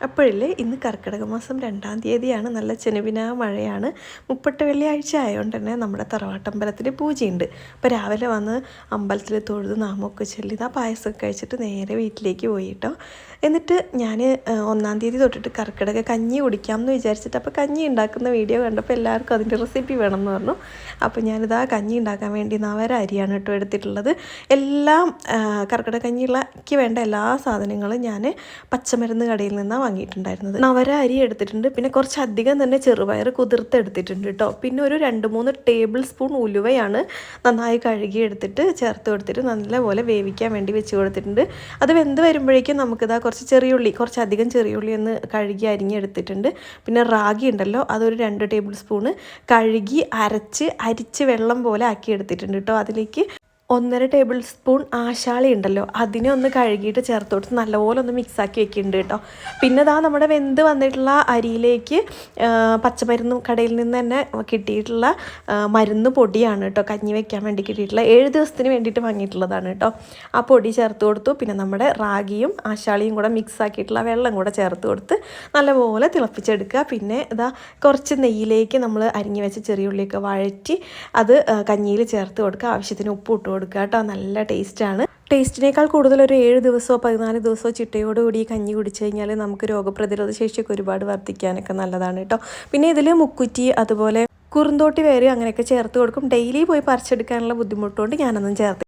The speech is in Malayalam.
അപ്പോഴില്ലേ ഇന്ന് കർക്കിടക മാസം രണ്ടാം തീയതിയാണ്. നല്ല ചെനുവിന മഴയാണ്. മുപ്പട്ട് വെള്ളിയാഴ്ച ആയതുകൊണ്ട് തന്നെ നമ്മുടെ തറവാട്ടമ്പലത്തിൽ പൂജയുണ്ട്. അപ്പോൾ രാവിലെ വന്ന് അമ്പലത്തിൽ തൊഴുത് നാമൊക്കെ ചൊല്ലി ആ പായസമൊക്കെ കഴിച്ചിട്ട് നേരെ വീട്ടിലേക്ക് പോയി കേട്ടോ എന്നിട്ട് ഞാൻ ഒന്നാം തീയതി തൊട്ടിട്ട് കർക്കിടക കഞ്ഞി കുടിക്കാം എന്ന് വിചാരിച്ചിട്ട് അപ്പോൾ കഞ്ഞി ഉണ്ടാക്കുന്ന വീഡിയോ കണ്ടപ്പോൾ എല്ലാവർക്കും അതിന്റെ റെസിപ്പി വേണമെന്ന് പറഞ്ഞു. അപ്പോൾ ഞാനിതാ കഞ്ഞി ഉണ്ടാക്കാൻ വേണ്ടി നവര അരിയാണ് കേട്ടോ എടുത്തിട്ടുള്ളത്. എല്ലാം ആ, കർക്കിടക കഞ്ഞിക്ക് വേണ്ട എല്ലാ സാധനങ്ങളും ഞാൻ പച്ചമരുന്ന് കടയിൽ നിന്നാണ് വാങ്ങിയിട്ടുണ്ടായിരുന്നത്. നവര അരി എടുത്തിട്ടുണ്ട്. പിന്നെ കുറച്ചധികം തന്നെ ചെറുപയർ കുതിർത്തെടുത്തിട്ടുണ്ട് കേട്ടോ പിന്നെ ഒരു രണ്ട് മൂന്ന് ടേബിൾ സ്പൂൺ ഉലുവയാണ് നന്നായി കഴുകി എടുത്തിട്ട് ചേർത്ത് കൊടുത്തിട്ട് നല്ലപോലെ വേവിക്കാൻ വേണ്ടി വെച്ച് കൊടുത്തിട്ടുണ്ട്. അത് വെന്ത് വരുമ്പോഴേക്കും നമുക്കിതാ കുറച്ച് ചെറിയുള്ളി കുറച്ചധികം ചെറിയുള്ളി ഒന്ന് കഴുകി അരിഞ്ഞ് എടുത്തിട്ടുണ്ട്. പിന്നെ റാഗി ഉണ്ടല്ലോ അതൊരു രണ്ട് ടേബിൾ സ്പൂണ് കഴുകി അരച്ച് അരിച്ച് വെള്ളം പോലെ ആക്കി എടുത്തിട്ടുണ്ട് കേട്ടോ അതിലേക്ക് ഒന്നര ടേബിൾ സ്പൂൺ ആശാളി ഉണ്ടല്ലോ. അതിനെ ഒന്ന് കഴുകിയിട്ട് ചേർത്ത് കൊടുത്ത് നല്ലപോലെ ഒന്ന് മിക്സാക്കി വെക്കുന്നുണ്ട് കേട്ടോ. പിന്നെ ഇതാ നമ്മുടെ വെന്ത് വന്നിട്ടുള്ള അരിയിലേക്ക് പച്ചമരുന്ന് കടയിൽ നിന്ന് തന്നെ കിട്ടിയിട്ടുള്ള മരുന്ന് പൊടിയാണ് കേട്ടോ കഞ്ഞി വെക്കാൻ വേണ്ടി കിട്ടിയിട്ടുള്ള ഏഴ് ദിവസത്തിന് വേണ്ടിയിട്ട് വാങ്ങിയിട്ടുള്ളതാണ് കേട്ടോ. ആ പൊടി ചേർത്ത് കൊടുത്തു. പിന്നെ നമ്മുടെ റാഗിയും ആശാളിയും കൂടെ മിക്സാക്കിയിട്ടുള്ള വെള്ളം കൂടെ ചേർത്ത് കൊടുത്ത് നല്ലപോലെ തിളപ്പിച്ചെടുക്കുക. പിന്നെ ഇതാ കുറച്ച് നെയ്യിലേക്ക് നമ്മൾ അരിഞ്ഞു വെച്ച ചെറിയ ഉള്ളിയൊക്കെ വഴറ്റി അത് കഞ്ഞിയിൽ ചേർത്ത് കൊടുക്കുക. ആവശ്യത്തിന് ഉപ്പ് ഇട്ട് കൊടുക്കുക കേട്ടോ. നല്ല ടേസ്റ്റാണ് ടേസ്റ്റിനേക്കാൾ കൂടുതൽ ഒരു ഏഴ് ദിവസമോ പതിനാല് ദിവസമോ ചിട്ടയോടുകൂടി ഈ കഞ്ഞി കുടിച്ചു കഴിഞ്ഞാൽ നമുക്ക് രോഗപ്രതിരോധ ശേഷിയൊക്കെ ഒരുപാട് വർദ്ധിക്കാനൊക്കെ നല്ലതാണ് കേട്ടോ. പിന്നെ ഇതിൽ മുക്കുറ്റി അതുപോലെ കുറുന്തോട്ടി വേര് അങ്ങനെയൊക്കെ ചേർത്ത് കൊടുക്കും. ഡെയിലി പോയി പറിച്ചെടുക്കാനുള്ള ബുദ്ധിമുട്ടുകൊണ്ട് ഞാനൊന്നും ചേർത്ത്